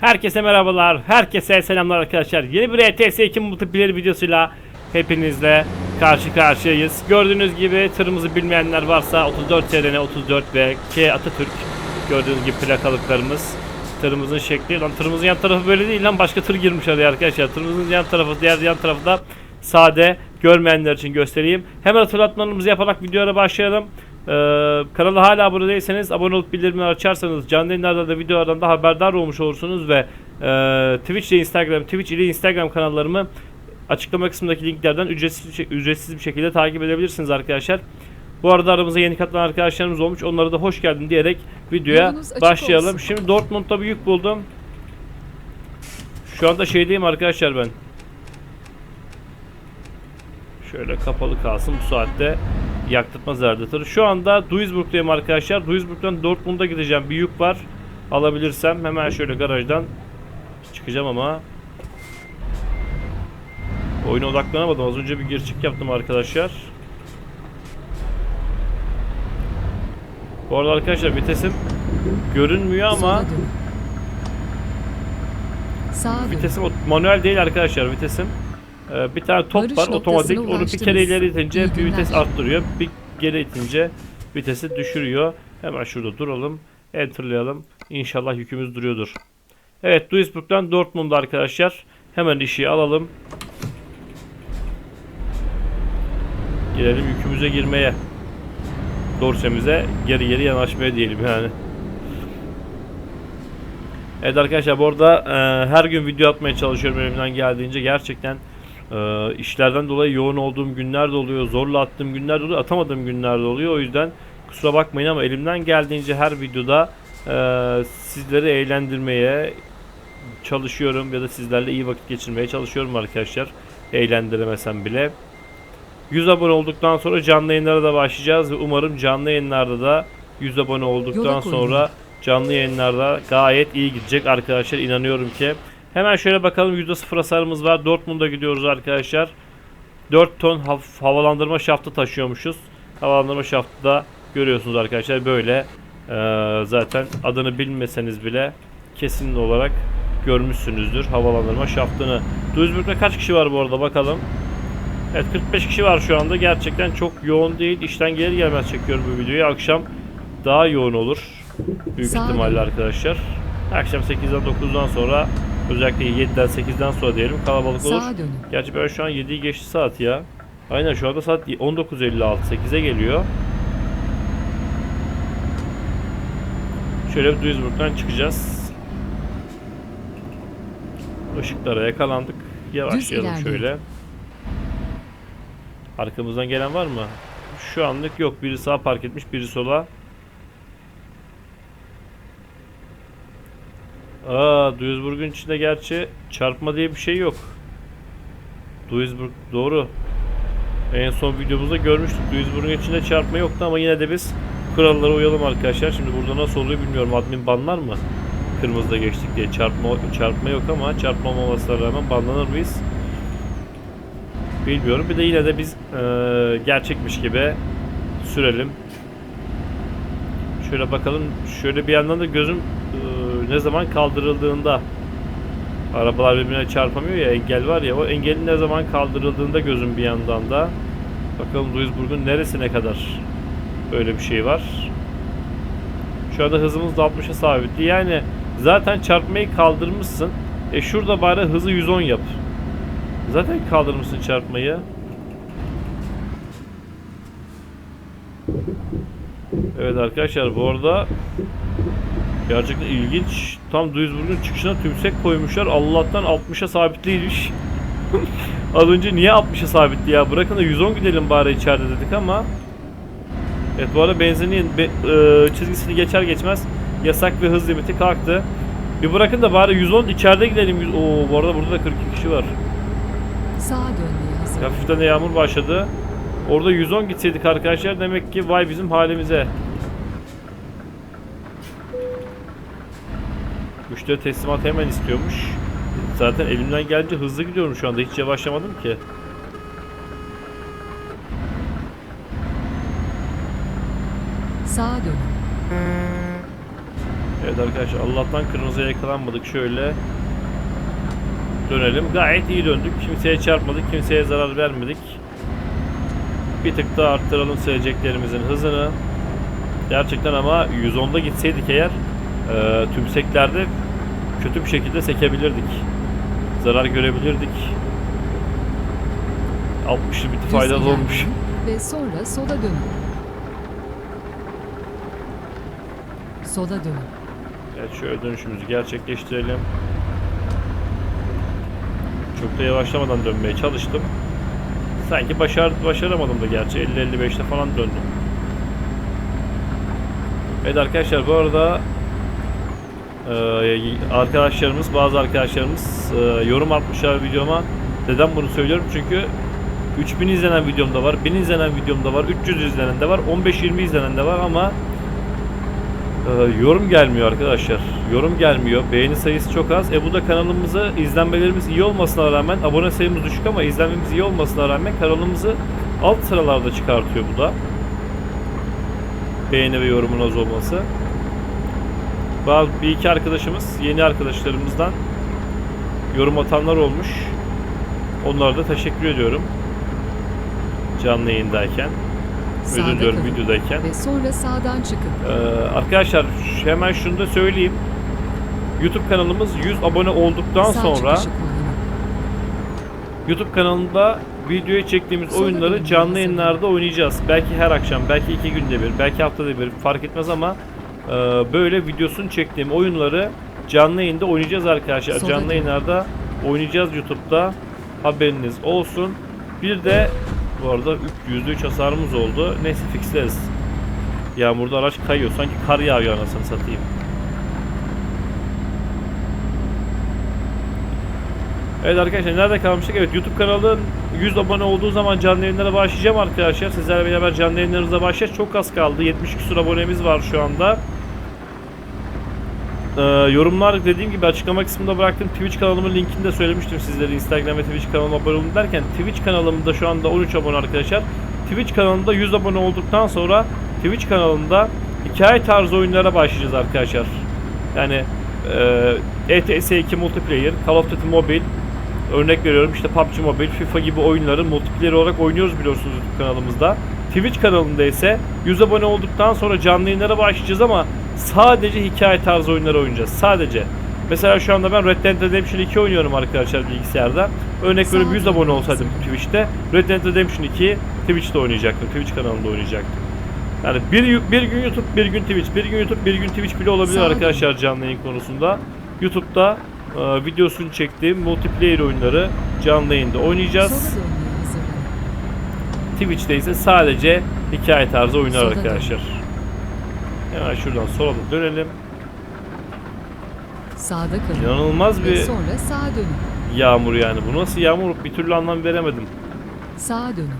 Herkese merhabalar, herkese selamlar arkadaşlar. Yeni bir ETS 2 multiplayer videosuyla hepinizle karşı karşıyayız. Gördüğünüz gibi tırımızı bilmeyenler varsa 34 SRN 34 ve K Atatürk gördüğünüz gibi plakalıklarımız. Tırımızın şekli. Lan tırımızın yan tarafı böyle değil lan başka tır girmiş araya arkadaşlar. Tırımızın yan tarafı diğer yan tarafı da sade görmeyenler için göstereyim. Hemen hatırlatmalarımızı yaparak videoya başlayalım. Ee, kanala hala abone değilseniz abone olup bildirimleri açarsanız canlı yayınlarda da videolardan da haberdar olmuş olursunuz ve e, Twitch ile Instagram, Twitch ile Instagram kanallarımı açıklama kısmındaki linklerden ücretsiz ücretsiz bir şekilde takip edebilirsiniz arkadaşlar. Bu arada aramıza yeni katılan arkadaşlarımız olmuş. Onlara da hoş geldin diyerek videoya başlayalım. olsun. Şimdi Dortmund'da bir yük buldum. Şu anda şeydeyim arkadaşlar ben. Şöyle kapalı kalsın bu saatte yaktırtma zararlıdır. Şu anda Duisburg'dayım arkadaşlar. Duisburg'dan Dortmund'a gideceğim. Bir yük var. Alabilirsem hemen şöyle garajdan çıkacağım ama oyuna odaklanamadım. Az önce bir gir çık yaptım arkadaşlar. Bu arada arkadaşlar vitesim görünmüyor ama dön. Vitesim manuel değil arkadaşlar vitesim. Ee, bir tane top Varış var otomatik. Onu bir kere ileri itince bir vites arttırıyor. Bir geri itince vitesi düşürüyor. Hemen şurada duralım. Enterlayalım. İnşallah yükümüz duruyordur. Evet Duisburg'dan Dortmund arkadaşlar. Hemen işi alalım. Girelim yükümüze girmeye. Dorsemize geri geri yanaşmaya diyelim yani. Evet arkadaşlar bu arada e, her gün video atmaya çalışıyorum elimden geldiğince. Gerçekten e, işlerden dolayı yoğun olduğum günler de oluyor. Zorla attığım günler de oluyor. Atamadığım günler de oluyor. O yüzden kusura bakmayın ama elimden geldiğince her videoda e, sizleri eğlendirmeye çalışıyorum. Ya da sizlerle iyi vakit geçirmeye çalışıyorum arkadaşlar. Eğlendiremesem bile. 100 abone olduktan sonra canlı yayınlara da başlayacağız. Ve umarım canlı yayınlarda da 100 abone olduktan sonra canlı yayınlarda gayet iyi gidecek arkadaşlar inanıyorum ki. Hemen şöyle bakalım %0 hasarımız var. Dortmund'a gidiyoruz arkadaşlar. 4 ton havalandırma şaftı taşıyormuşuz. Havalandırma şaftı da görüyorsunuz arkadaşlar böyle. Ee, zaten adını bilmeseniz bile kesin olarak görmüşsünüzdür havalandırma şaftını. Duisburg'da kaç kişi var bu arada bakalım. Evet 45 kişi var şu anda. Gerçekten çok yoğun değil. İşten gelir gelmez çekiyorum bu videoyu. Akşam daha yoğun olur. Büyük ihtimalle arkadaşlar. Akşam 8'den 9'dan sonra özellikle 7'den 8'den sonra diyelim kalabalık olur. Gerçi ben şu an 7'yi geçti saat ya. Aynen şu anda saat 19.56 8'e geliyor. Şöyle Duisburg'dan çıkacağız. Işıklara yakalandık. Yavaşlayalım şöyle. Arkamızdan gelen var mı? Şu anlık yok. Biri sağa park etmiş, biri sola. Aa, Duisburg'un içinde gerçi çarpma diye bir şey yok. Duisburg doğru. En son videomuzda görmüştük. Duisburg'un içinde çarpma yoktu ama yine de biz kurallara uyalım arkadaşlar. Şimdi burada nasıl oluyor bilmiyorum. Admin banlar mı? Kırmızıda geçtik diye çarpma çarpma yok ama çarpma olmamasına rağmen banlanır mıyız? Bilmiyorum. Bir de yine de biz eee, gerçekmiş gibi sürelim. Şöyle bakalım. Şöyle bir yandan da gözüm ne zaman kaldırıldığında arabalar birbirine çarpamıyor ya engel var ya o engelin ne zaman kaldırıldığında gözüm bir yandan da bakalım Duisburg'un neresine kadar böyle bir şey var. Şu anda hızımız da 60'a sabitli. Yani zaten çarpmayı kaldırmışsın. E şurada bari hızı 110 yap. Zaten kaldırmışsın çarpmayı. Evet arkadaşlar bu arada gerçekten ilginç. Tam Duisburg'un çıkışına tümsek koymuşlar. Allah'tan 60'a sabitliymiş. Az önce niye 60'a sabitti ya? Bırakın da 110 gidelim bari içeride dedik ama. Evet bu arada benzinin be- e, çizgisini geçer geçmez yasak ve hız limiti kalktı. Bir bırakın da bari 110 içeride gidelim. Oo bu arada burada da 42 kişi var. Sağa dönmeye hazır. Hafiften de yağmur başladı. Orada 110 gitseydik arkadaşlar demek ki vay bizim halimize. Müşteri teslimat hemen istiyormuş. Zaten elimden gelince hızlı gidiyorum şu anda. Hiç yavaşlamadım ki. Sağa dönün. Evet arkadaşlar Allah'tan kırmızıya yakalanmadık. Şöyle dönelim. Gayet iyi döndük. Kimseye çarpmadık. Kimseye zarar vermedik. Bir tık daha arttıralım söyleyeceklerimizin hızını. Gerçekten ama 110'da gitseydik eğer e, tümseklerde kötü bir şekilde sekebilirdik. Zarar görebilirdik. 60'lı bir faydalı olmuş. Ve sonra sola dönün. Sola dönün. Evet şöyle dönüşümüzü gerçekleştirelim. Çok da yavaşlamadan dönmeye çalıştım. Sanki başar, başaramadım da gerçi 50-55'te falan döndüm. Evet arkadaşlar bu arada e, arkadaşlarımız bazı arkadaşlarımız e, yorum atmışlar videoma. Neden bunu söylüyorum? Çünkü 3000 izlenen videomda var, 1000 izlenen videomda var, 300 izlenen de var, 15-20 izlenen de var ama ee, yorum gelmiyor arkadaşlar. Yorum gelmiyor. Beğeni sayısı çok az. E bu da kanalımızı izlenmelerimiz iyi olmasına rağmen abone sayımız düşük ama izlenmemiz iyi olmasına rağmen kanalımızı alt sıralarda çıkartıyor bu da. Beğeni ve yorumun az olması. Bazı bir iki arkadaşımız yeni arkadaşlarımızdan yorum atanlar olmuş. Onlara da teşekkür ediyorum. Canlı yayındayken. Özür Sağda diliyorum kalın. videodayken. Ve sonra sağdan çıkın. Ee, arkadaşlar hemen şunu da söyleyeyim. YouTube kanalımız 100 abone olduktan Sağ sonra çıkışı kullanın. YouTube kanalında videoya çektiğimiz Sola oyunları canlı yayınlarda oynayacağız. Belki her akşam, belki iki günde bir, belki haftada bir fark etmez ama e, böyle videosunu çektiğim oyunları canlı yayında oynayacağız arkadaşlar. Sola canlı yayınlarda oynayacağız YouTube'da. Haberiniz olsun. Bir de bu arada üç- %3 hasarımız oldu. Neyse fixleriz. Yağmurda araç kayıyor. Sanki kar yağıyor anasını satayım. Evet arkadaşlar nerede kalmıştık? Evet YouTube kanalın 100 abone olduğu zaman canlı yayınlara başlayacağım arkadaşlar. Sizlerle beraber canlı yayınlarımıza başlayacağız. Çok az kaldı. 70 küsur abonemiz var şu anda. Ee, yorumlar dediğim gibi açıklama kısmında bıraktım. Twitch kanalımın linkini de söylemiştim sizlere. Instagram ve Twitch kanalıma abone olun derken Twitch kanalımda şu anda 13 abone arkadaşlar. Twitch kanalında 100 abone olduktan sonra Twitch kanalında hikaye tarzı oyunlara başlayacağız arkadaşlar. Yani e, ETS2 multiplayer, Call of Duty Mobile, örnek veriyorum işte PUBG Mobile, FIFA gibi oyunları multiplayer olarak oynuyoruz biliyorsunuz kanalımızda. Twitch kanalında ise 100 abone olduktan sonra canlı yayınlara başlayacağız ama sadece hikaye tarzı oyunları oynayacağız. Sadece. Mesela şu anda ben Red Dead Redemption 2 oynuyorum arkadaşlar bilgisayarda. Örnek veriyorum 100 abone olsaydım Twitch'te Red Dead Redemption 2 Twitch'te oynayacaktım. Twitch kanalında oynayacaktım. Yani bir, bir gün YouTube, bir gün Twitch, bir gün YouTube, bir gün Twitch bile olabilir olun. arkadaşlar canlı yayın konusunda. YouTube'da e, videosunu çektiğim multiplayer oyunları canlı yayında oynayacağız. Twitch'te ise sadece hikaye tarzı oyunlar arkadaşlar. Hemen şuradan sola da dönelim. Sağda kalın. İnanılmaz Ve bir sonra sağa dönün. yağmur yani. Bu nasıl yağmur bir türlü anlam veremedim. Sağa dönün.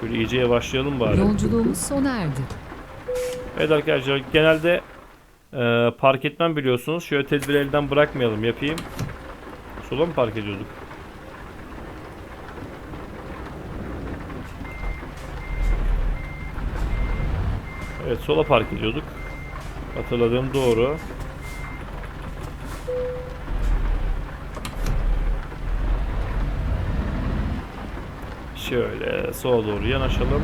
Şöyle iyice yavaşlayalım bari. Yolculuğumuz sona erdi. Evet arkadaşlar genelde e, park etmem biliyorsunuz. Şöyle tedbiri elden bırakmayalım yapayım. Sola mı park ediyorduk? Evet sola park ediyorduk. Hatırladığım doğru. Şöyle sola doğru yanaşalım.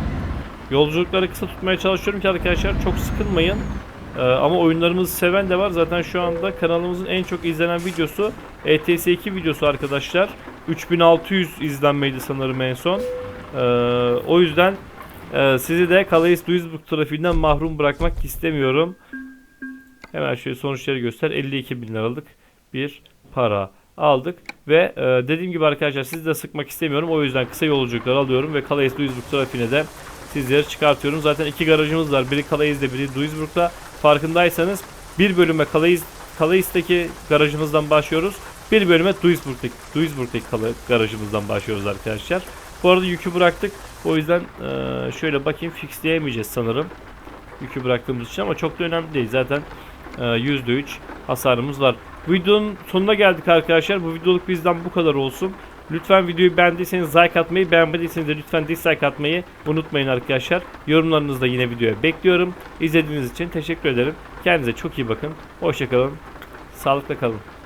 Yolculukları kısa tutmaya çalışıyorum ki arkadaşlar çok sıkılmayın. Ee, ama oyunlarımızı seven de var. Zaten şu anda kanalımızın en çok izlenen videosu ETS2 videosu arkadaşlar. 3600 izlenmeydi sanırım en son. Ee, o yüzden e, sizi de Calais Duisburg trafiğinden mahrum bırakmak istemiyorum. Hemen şöyle sonuçları göster. 52 bin liralık bir para aldık. Ve e, dediğim gibi arkadaşlar sizi de sıkmak istemiyorum. O yüzden kısa yolculuklar alıyorum ve Calais Duisburg trafiğine de sizleri çıkartıyorum. Zaten iki garajımız var. Biri Calais'de biri Duisburg'da. Farkındaysanız bir bölüme Calais, Calais'teki garajımızdan başlıyoruz. Bir bölüme Duisburg'daki, Duisburg'daki garajımızdan başlıyoruz arkadaşlar. Bu arada yükü bıraktık. O yüzden e, şöyle bakayım fixleyemeyeceğiz sanırım. Yükü bıraktığımız için ama çok da önemli değil. Zaten e, %3 hasarımız var. Videonun sonuna geldik arkadaşlar. Bu videoluk bizden bu kadar olsun. Lütfen videoyu beğendiyseniz like atmayı, beğenmediyseniz de lütfen dislike atmayı unutmayın arkadaşlar. Yorumlarınızı da yine videoya bekliyorum. İzlediğiniz için teşekkür ederim. Kendinize çok iyi bakın. Hoşçakalın. Sağlıkla kalın.